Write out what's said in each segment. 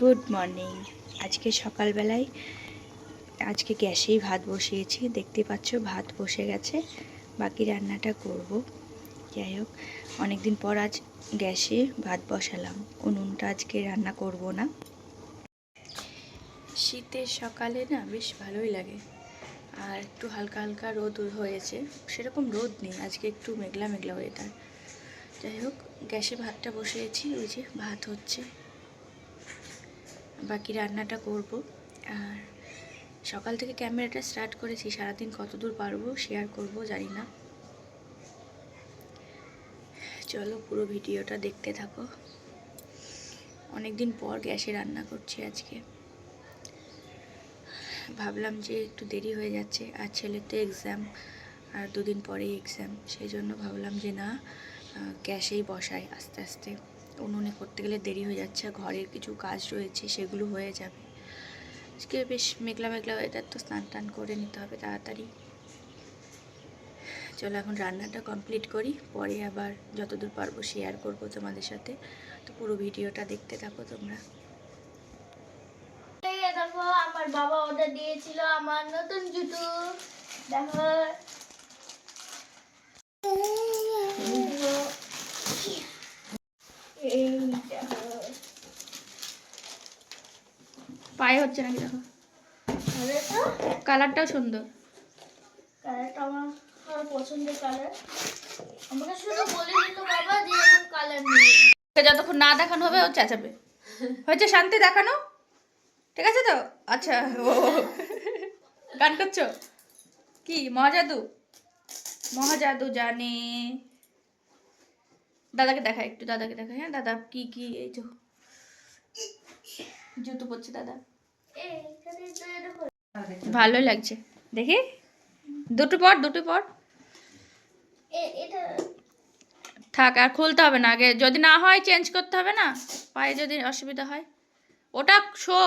Good morning. আজকে সকালবেলায়, আজকে গ্যাসেই ভাত বসিয়েছি। দেখতে পাচ্ছ, ভাত বসে গেছে। বাকি রান্নাটা করব। যাই হোক, অনেকদিন পর আজ গ্যাসে ভাত বসালাম। উনুনটা আজকে রান্না করব না। শীতের সকালে না বেশ ভালোই লাগে। আর একটু হালকা হালকা রোদ হয়েছে। সেরকম রোদ নেই। আজকে একটু মেঘলা মেঘলা ওয়েদার যাই হোক, গ্যাসে ভাতটা বসিয়েছি। ওই যে ভাত হচ্ছে। বাকি রান্নাটা করব। আর সকাল থেকে ক্যামেরাটা স্টার্ট করেছি, সারাদিন কতদূর পারব শেয়ার করব জানি না। চলো পুরো ভিডিওটা দেখতে থাকো। অনেক দিন পর গ্যাসে রান্না করছি আজকে। ভাবলাম যে একটু দেরি হয়ে যাচ্ছে, আর ছেলের তো এক্সাম আর দুদিন পরেই এক্সাম সেই জন্য ভাবলাম যে না গ্যাসেই বসাই আস্তে আস্তে। উনুনে করতে গেলে দেরি হয়ে যাচ্ছে ঘরের কিছু কাজ রয়েছে, সেগুলো হয়ে যাবে। আজকে বেশ মেঘলা মেঘলা ওয়েদার তো স্নান টান করে নিতে হবে তাড়াতাড়ি। চলো এখন রান্নাটা কমপ্লিট করি, পরে আবার যতদূর পারব শেয়ার করব তোমাদের সাথে। তো পুরো ভিডিওটা দেখতে থাকো তোমরা। দেখো, আমার বাবা অর্ডার দিয়েছিল আমার নতুন জুতো। দেখো এই দেখো পায়ে হচ্ছে নাকি দেখো। কালারটাও সুন্দর। কালারটা আমার আমার পছন্দের কালার। আমাকে শুধু বলে দিল বাবা যে এরকম কালার নিয়ে যতক্ষণ না দেখানো হবে ও চেঁচাবে। হয়েছে শান্তি দেখানো? ঠিক আছে তো? আচ্ছা ও। গান করছ? কি মহাজাদু? মহাজাদু জানে। দাদাকে দেখা একটু দাদাকে দেখা। হ্যাঁ দাদা কি কি এই তো জুতো পরছে দাদা। ভালোই লাগছে। দেখি। দুটো পর দুটো পর। থাক, আর খুলতে হবে না আগে। যদি না হয় চেঞ্জ করতে হবে না? পায়ে যদি অসুবিধা হয়। ওটা শো।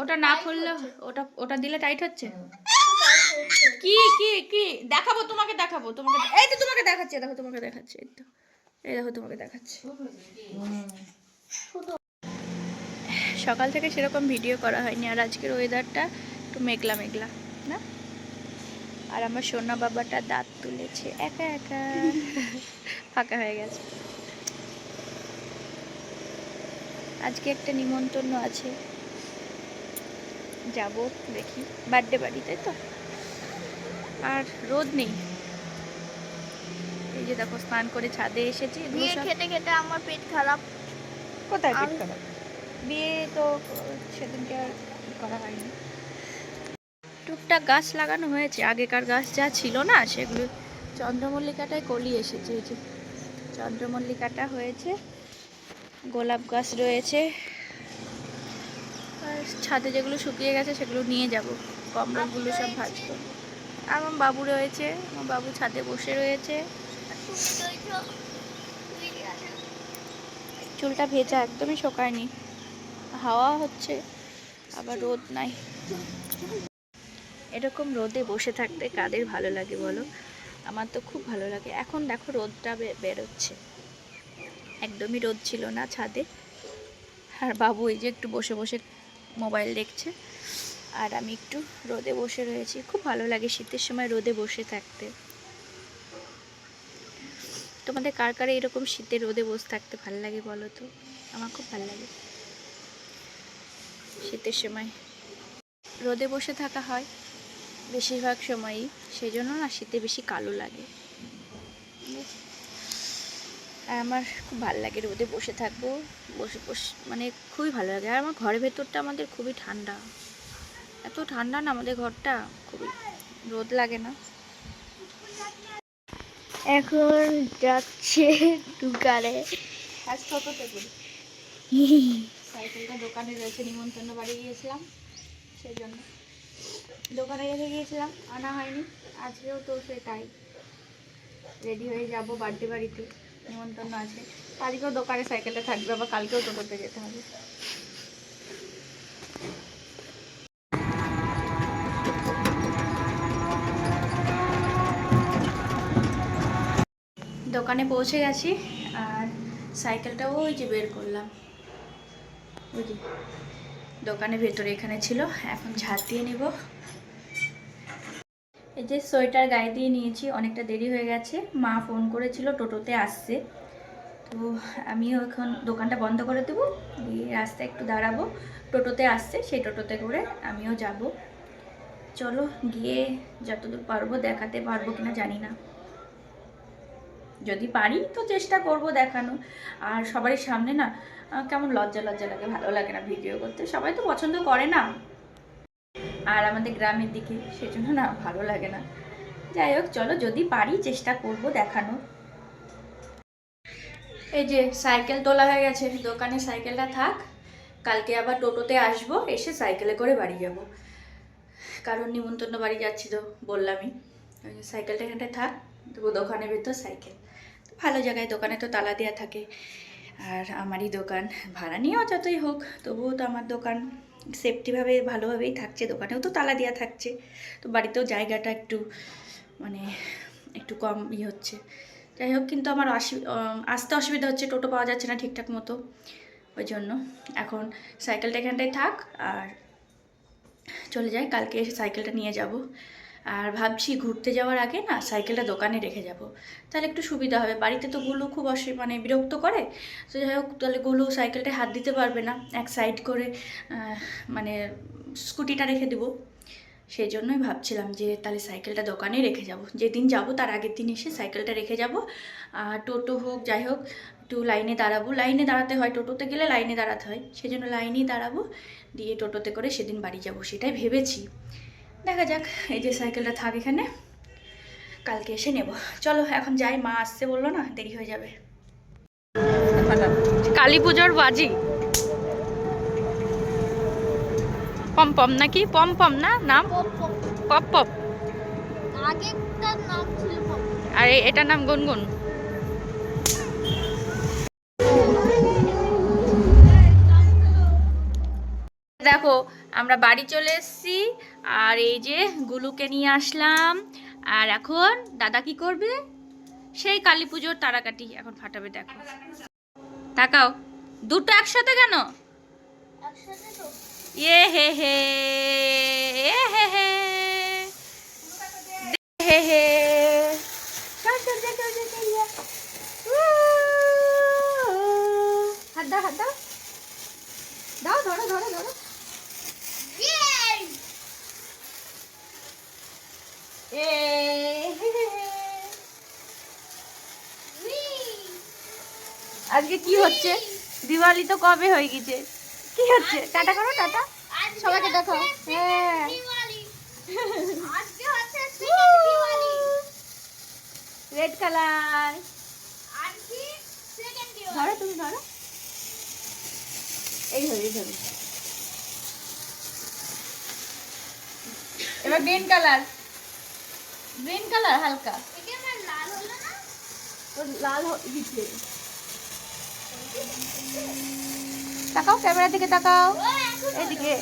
ওটা না খুললে ওটা ওটা দিলে টাইট হচ্ছে। কি কি কি? দেখাবো তোমাকে দেখাবো, তোমাকে এই তো তোমাকে দেখাচ্ছি দেখো তোমাকে দেখাচ্ছি, এই তো, এই দেখো তোমাকে দেখাচ্ছি। সকাল থেকে সেরকম ভিডিও করা হয়নি। আর আজকের ওয়েদারটা একটু মেঘলা মেঘলা না? আর আমার সোনা বাবাটা দাঁত তুলেছে একা একা। ফাঁকা হয়ে গেছে। আজকে একটা নিমন্ত্রণ আছে। যাব দেখি। বার্থডে বাড়িতে তো? আর রোদ নেই। এই যে দেখো স্নান করে ছাদে এসেছি। খেতে খেতে আমার পেট খারাপ। কোথায় পেট খারাপ? বিয়ে তো সেদিনকে আর করা হয়নি। টুকটাক গাছ লাগানো হয়েছে। আগেকার গাছ যা ছিল না, সেগুলো চন্দ্রমল্লিকাটায় কলি এসেছে। এই যে চন্দ্রমল্লিকাটা হয়েছে, গোলাপ গাছ রয়েছে। আর ছাদে যেগুলো শুকিয়ে গেছে, সেগুলো নিয়ে যাব। কমলাগুলো সব ভাজবো আর আমার বাবু রয়েছে। আমার বাবু ছাদে বসে রয়েছে। চুলটা ভেজা, একদমই শোকায়নি। হাওয়া হচ্ছে, আবার রোদ নাই। এরকম রোদে বসে থাকতে কাদের ভালো লাগে বলো? আমার তো খুব ভালো লাগে। এখন দেখো রোদটা বেরোচ্ছে। একদমই রোদ ছিল না ছাদে। আর বাবু এই যে একটু বসে বসে মোবাইল দেখছে। আর আমি একটু রোদে বসে রয়েছি। খুব ভালো লাগে শীতের সময় রোদে বসে থাকতে। তোমাদের কার কার এরকম শীতে রোদে বসে থাকতে ভালো লাগে বলো তো? আমার খুব ভালো লাগে। শীতের সময়। রোদে বসে থাকা হয়। বেশিরভাগ সময়ই সেই জন্য না শীতে বেশি কালো লাগে। আর আমার খুব ভালো লাগে রোদে বসে থাকব। বসে বসে মানে খুবই ভালো লাগে। আর আমার ঘরের ভেতরটা আমাদের খুবই ঠান্ডা। এত ঠান্ডা না আমাদের ঘরটা খুবই রোদ লাগে না। এখন যাচ্ছে দোকানে। আজ করি সাইকেলটা দোকানে রয়েছে, নিমন্ত্রণ বাড়ি গিয়েছিলাম সেই জন্য দোকানে রেখে গিয়েছিলাম, আনা হয়নি, আজকেও তো সেটাই রেডি হয়ে যাব বার্থডে বাড়িতে, নিমন্ত্রণ আছে। আজকেও দোকানে সাইকেলটা থাকবে, আবার কালকেও টোটোতে যেতে হবে। দোকানে পৌঁছে গেছি, আর সাইকেলটাও ওই যে বের করলাম। দোকানের ভেতরে এখানে ছিল। এখন ঝাঁট দিয়ে নেব। এই যে সোয়েটার গায়ে দিয়ে নিয়েছি, অনেকটা দেরি হয়ে গেছে। মা ফোন করেছিল, টোটোতে আসছে। তো আমিও এখন দোকানটা বন্ধ করে দেবো, দিয়ে রাস্তায় একটু দাঁড়াবো। টোটোতে আসছে, সেই টোটোতে করে আমিও যাব। চলো গিয়ে যতদূর পারব দেখাতে পারব কিনা জানি না। যদি পারি তো চেষ্টা করব দেখানো। আর সবারই সামনে না কেমন লজ্জা লজ্জা লাগে, ভালো লাগে না ভিডিও করতে। সবাই তো পছন্দ করে না। আর আমাদের গ্রামের দিকে সেজন্য না ভালো লাগে না। যাই হোক, চলো যদি পারি চেষ্টা করব দেখানো। এই যে সাইকেল তোলা হয়ে গেছে, দোকানে সাইকেলটা থাক। কালকে আবার টোটোতে আসব, এসে সাইকেলে করে বাড়ি যাব। কারণ নিমন্ত্রণ বাড়ি যাচ্ছি তো বললামই। সাইকেলটা এখানটায় থাক, তবু দোকানের ভেতর সাইকেল। ভালো জায়গায় দোকানে তো তালা দেওয়া থাকে। আর আমারই দোকান, ভাড়া নিয়েও যতই হোক, তবুও তো আমার দোকান সেফটিভাবে ভালোভাবেই থাকছে। দোকানেও তো তালা দেওয়া থাকছে। তো বাড়িতেও জায়গাটা একটু মানে একটু কম ই হচ্ছে। যাই হোক, কিন্তু আমার আসতে অসুবিধা হচ্ছে, টোটো পাওয়া যাচ্ছে না ঠিকঠাক মতো। ওই জন্য এখন সাইকেলটা এখানটায় থাক, আর চলে যাই, কালকে এসে সাইকেলটা নিয়ে যাব। আর ভাবছি ঘুরতে যাওয়ার আগে না সাইকেলটা দোকানে রেখে যাব। তাহলে একটু সুবিধা হবে। বাড়িতে তো গুলো খুব অসু মানে বিরক্ত করে। তো যাই হোক, তাহলে গুলো সাইকেলটায় হাত দিতে পারবে না। এক সাইড করে মানে স্কুটিটা রেখে দেবো। সেই জন্যই ভাবছিলাম যে তাহলে সাইকেলটা দোকানে রেখে যাব। যেদিন যাব তার আগের দিন এসে সাইকেলটা রেখে যাব। আর টোটো হোক, যাই হোক, একটু লাইনে দাঁড়াবো। লাইনে দাঁড়াতে হয়, টোটোতে গেলে লাইনে দাঁড়াতে হয়। সেই জন্য লাইনেই দাঁড়াবো। দিয়ে টোটোতে করে সেদিন বাড়ি যাব, সেটাই ভেবেছি। দেখা যাক এই যে সাইকেলটা থাক এখানে। কালকে এসে নেব। চলো এখন যাই মা আসছে বলল না দেরি হয়ে যাবে। কালী পুজোর বাজি। পম পম নাকি? পম পম না নাম? Pop pop. আর এটার নাম গুনগুন। দেখো আমরা বাড়ি চলে এসেছি, আর এই যে গুলুকে নিয়ে আসলাম। আর এখন দাদা কি করবে? সেই কালী পুজোর তারাকাটি এখন ফাটাবে, দেখো। তাকাও, দুটো একসাথে কেন? ইয়ে হে হে, এ হে হে হে হে। হাত দাও হাত দাও। দাও, ধরো ধরো ধরো ইয়ে এ হে হে হে। আজকে কি হচ্ছে? দিওয়ালি তো কবে হয়ে গেছে? কি হচ্ছে? টাটা করো, টাটা। সবাইকে দেখাও হ্যাঁ। রেড কালার ধরো তুমি, ধরো। এই ধরো এই ধরো। এবার গ্রিন কালার গ্রিন কালার হালকা। লাল তাকাও ক্যামেরা দিকে তাকাও। এদিকে।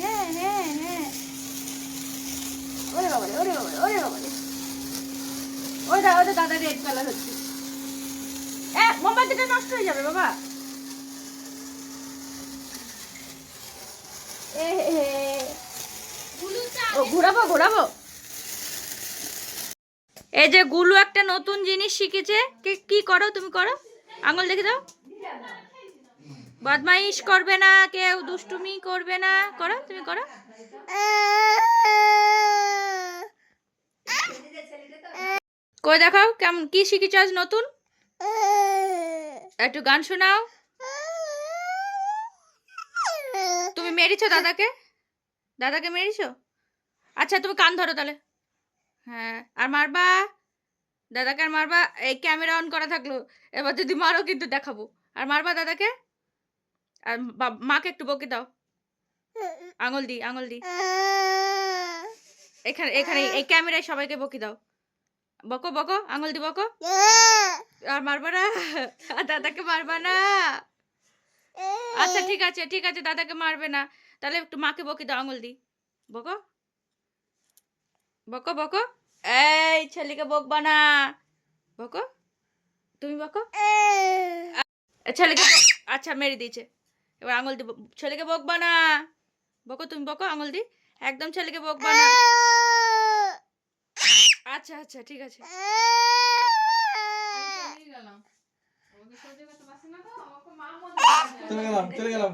হ্যাঁ হ্যাঁ হ্যাঁ। ওরে বাবারে ওরে বাবারে ওরে বাবারে। ওটা ওটা দাদা রেড কালার হচ্ছে। এ মোমবাতিটা নষ্ট হয়ে যাবে বাবা। এ হে হে। ঘোরাবো ঘোরাবো। এই যে গুলু একটা নতুন জিনিস শিখেছে। কি কি করো তুমি করো? আঙুল দেখে দাও। বদমাইশ করবে না, কেউ দুষ্টুমি করবে না। করো, তুমি করো। কই দেখাও কেমন, কি শিখেছ আজ নতুন? একটু গান শোনাও। তুমি মেরেছো দাদাকে? দাদাকে মেরেছো? আচ্ছা তুমি কান ধরো তাহলে। হ্যাঁ আর মারবা? দাদাকে আর মারবা? এই ক্যামেরা অন করা থাকল। এবার যদি মারো কিন্তু দেখাবো। আর মারবা দাদাকে? আর মাকে একটু বকে দাও। আঙুল দি আঙুল দি। এখানে এখানে, এই ক্যামেরায় সবাইকে বকে দাও। বকো বকো, আঙুল দি, বকো। আর মারবা না? দাদাকে মারবা না? আচ্ছা ঠিক আছে ঠিক আছে, দাদাকে মারবে না। তাহলে একটু মাকে বকে দাও, আঙুল দি। বকো। বকো বকো। এই ছেলেকে বকবা না বকো তুমি বকো। ছেলেকে আচ্ছা মেরে দিয়েছে। এবার আঙুল দি ছেলেকে বকবা না বকো তুমি বকো আঙুল দি। একদম ছেলেকে বকবা না আচ্ছা আচ্ছা ঠিক আছে। চলে গেলাম চলে গেলাম।